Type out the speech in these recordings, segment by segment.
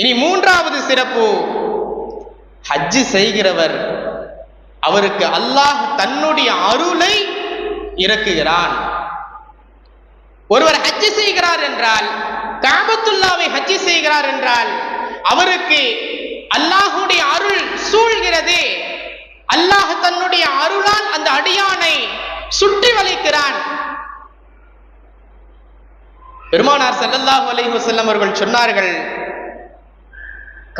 இனி மூன்றாவது சிறப்பு. ஹஜ்ஜு செய்கிறவர் அவருக்கு அல்லாஹ் தன்னுடைய அருளை இறக்குகிறான். ஒருவர் ஹஜ்ஜு செய்கிறார் என்றால் காபத்துல்லாவை ஹஜ்ஜு செய்கிறார் என்றால் அவருக்கு அல்லாஹுடைய அருள் சூழ்கிறது. அல்லாஹ் தன்னுடைய அருளால் அந்த அடியானை சுற்றி வளைக்கிறான். பெருமானார் செல்லல்லாஹு அலைஹு செல்லம் அவர்கள் சொன்னார்கள்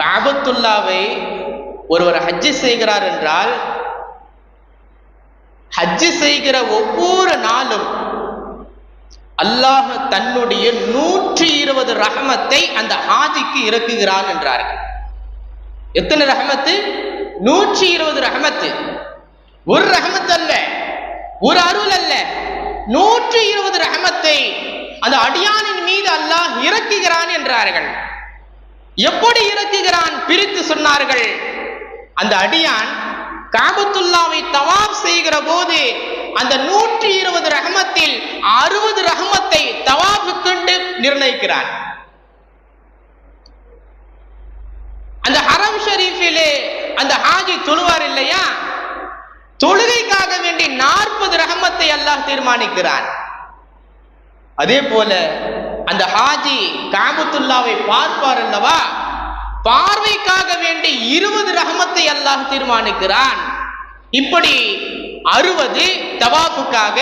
காபத்துல்லாவை ஒருவர் ஹஜ்ஜு செய்கிறார் என்றால் ஹஜ்ஜு செய்கிற ஒவ்வொரு நாளும் அல்லாஹ் தன்னுடைய நூற்றி இருபது ரகமத்தை அந்த ஹாஜிக்கு இறக்குகிறான் என்றார்கள். எத்தனை ரஹமத்து? நூற்றி இருபது ரகமத்து ஒரு ரகமத்து அல்ல ஒரு அருள் அல்ல. நூற்றி இருபது ரகமத்தை அந்த அடியானின் மீது அல்லாஹ் இறக்குகிறான் என்றார்கள். எப்படி இறக்குகிறான் பிரித்து சொன்னார்கள். அந்த அடியான் காபத்துல்லாவை தவாப் செய்கிற போது அந்த நூற்றி இருபது ரகமத்தில் அறுபது ரகமத்தை தவாஃபுக்கென்று நிர்ணயிக்கிறான் அந்த ஹரம் ஷரீஃபிலே அந்த ஹாஜி தொழுவார் இல்லையா? தொழுகைக்காக வேண்டி நாற்பது ரகமத்தை அல்லாஹ் தீர்மானிக்கிறான். அதே போல அந்த ஹாஜி காபத்துல்லாவை பார்ப்பார் அல்லவா? பார்வைக்காக வேண்டி இருபது ரகமத்தை அல்லாஹ் தீர்மானிக்கிறான். இப்படி அறுபது தவாஃபுக்காக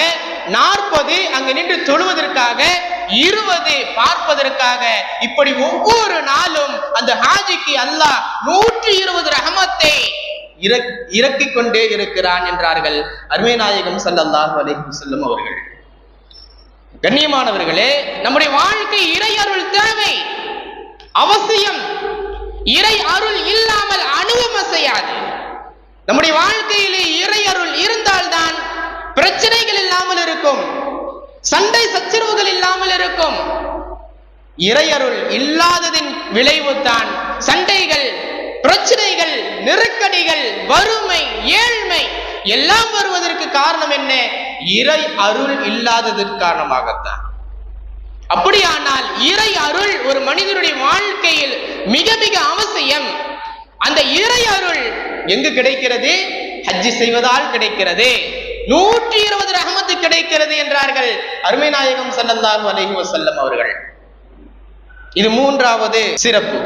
நாற்பது அங்கு நின்று தொழுவதற்காக இருபது பார்ப்பதற்காக இப்படி ஒவ்வொரு நாளும் அந்த ஹாஜிக்கு அல்லாஹ் நூற்றி இருபது ரகமத்தை இறக்- இறக்கிக் கொண்டே இருக்கிறான் என்றார்கள் அருமை நாயகம் ஸல்லல்லாஹு அலைஹி செல்லும் அவர்கள். கண்ணியமானவர்களே நம்முடைய வாழ்க்கை இறை அருள் தேவை. அவசியம். இறை அருள் இல்லாமல் அணுவம் அசையாது. நம்முடைய வாழ்க்கையிலே இறை அருள் இருந்தால்தான் பிரச்சனைகள் இல்லாமல் இருக்கும் சண்டை சச்சரவுகள் இல்லாமல் இருக்கும். இறையருள் இல்லாததின் விளைவு தான் சண்டைகள் பிரச்சனைகள் நெருக்கடிகள் வறுமை ஏழ்மை எல்லாம் வருவதற்கு காரணம் என்ன? இறை அருள் இல்லாததற்கு காரணமாகத்தான். அப்படியானால் இறை அருள் ஒரு மனிதனுடைய வாழ்க்கையில் மிக மிக அவசியம். அந்த இறை அருள் எங்கு கிடைக்கிறது? ஹஜ்ஜி செய்வதால் கிடைக்கிறது. நூற்றி இருபது ரகமத்து கிடைக்கிறது என்றார்கள் அருமை நாயகம் சல்லல்லாஹு அலைஹி வசல்லம் அவர்கள். இது மூன்றாவது சிறப்பு.